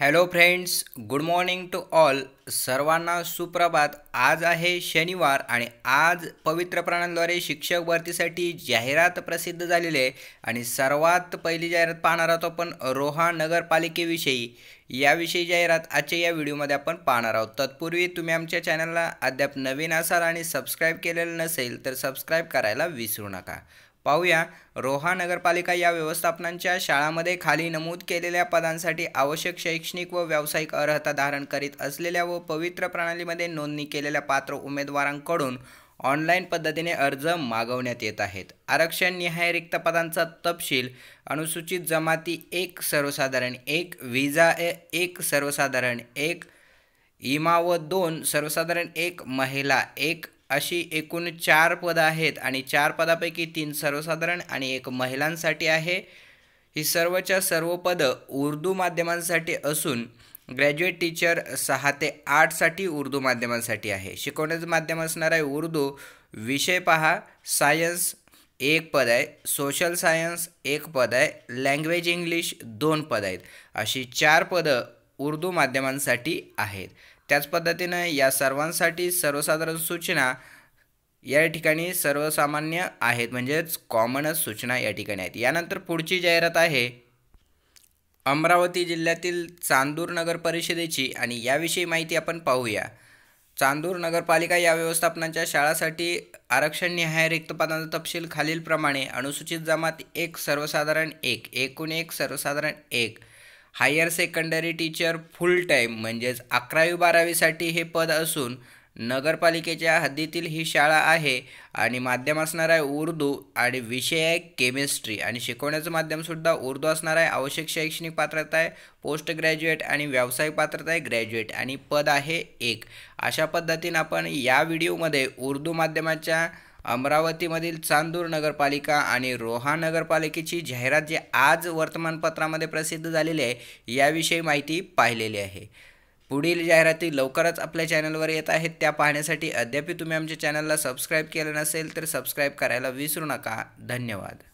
Hello friends good morning to all सर्वांना सुप्रभात. आज आहे शनिवार आणि आज पवित्र प्राणांद्वारे शिक्षक भरतीसाठी जाहिरात प्रसिद्ध झालेली आहे. आणि सर्वात पहिली जाहिरात पाहणार आहोत आपण रोहा नगरपालिकेविषयी. याविषयी जाहिरात आजच्या या व्हिडिओमध्ये आपण पाहणार आहोत. तत्पूर्वी तुम्ही आमच्या चॅनलला अद्याप नवीन असाल आणि सबस्क्राईब केलेलं नसेल तर सबस्क्राईब करायला विसरू नका. पाहूया. रोहा नगरपालिका या व्यवस्थापनांच्या शाळामध्ये खाली नमूद केलेल्या पदांसाठी आवश्यक शैक्षणिक व व्यावसायिक अर्हता धारण करीत असलेल्या व पवित्र प्रणालीमध्ये नोंदणी केलेल्या पात्र उमेदवारांकडून ऑनलाईन पद्धतीने अर्ज मागवण्यात येत आहेत. आरक्षण निहाय रिक्त पदांचा तपशील अनुसूचित जमाती एक सर्वसाधारण एक विजा एक सर्वसाधारण एक इमा व दोन सर्वसाधारण एक महिला एक अशी एकूण चार पदं आहेत आणि चार पदापैकी तीन सर्वसाधारण आणि एक महिलांसाठी आहे. ही सर्वच्या सर्व पदं उर्दू माध्यमांसाठी असून ग्रॅज्युएट टीचर सहा ते आठसाठी उर्दू माध्यमांसाठी आहे. शिकवण्याचं माध्यम असणार आहे उर्दू. विषय पहा. सायन्स एक पद आहे. सोशल सायन्स एक पद आहे. लँग्वेज इंग्लिश दोन पद आहेत. अशी चार पदं उर्दू माध्यमांसाठी आहेत. त्याच पद्धतीनं या सर्वांसाठी सर्वसाधारण सूचना या ठिकाणी सर्वसामान्य आहेत. म्हणजेच कॉमनच सूचना या ठिकाणी आहेत. यानंतर पुढची जाहिरात आहे. अमरावती जिल्ह्यातील चांदूर नगर परिषदेची आणि याविषयी माहिती आपण पाहूया. चांदूर नगरपालिका या व्यवस्थापनाच्या शाळासाठी आरक्षण निहाय रिक्त पदांचा तपशील खालीलप्रमाणे अनुसूचित जमात एक सर्वसाधारण एक एकूण एक सर्वसाधारण एक higher secondary teacher full time म्हणजेच अकरावी बारावीसाठी हे पद असून नगरपालिकेच्या हद्दीतील ही शाळा आहे आणि माध्यम असणार आहे उर्दू आणि विषय आहे केमिस्ट्री. आणि शिकवण्याचं माध्यमसुद्धा उर्दू असणार आहे. आवश्यक शैक्षणिक पात्रता आहे पोस्ट ग्रॅज्युएट आणि व्यावसायिक पात्रता आहे ग्रॅज्युएट आणि पद आहे एक. अशा पद्धतीनं आपण या व्हिडिओमध्ये उर्दू माध्यमाच्या अमरावतीमधील चांदूर नगरपालिका आणि रोहा नगरपालिकेची जाहिरात जी आज वर्तमानपत्रामध्ये प्रसिद्ध झालेली आहे याविषयी माहिती पाहिलेली आहे. पुढील जाहिराती लवकरच आपल्या चॅनलवर येत आहेत. त्या पाहण्यासाठी अद्याप तुम्ही आमच्या चॅनलला सबस्क्राईब केलं नसेल तर सबस्क्राईब करायला विसरू नका. धन्यवाद.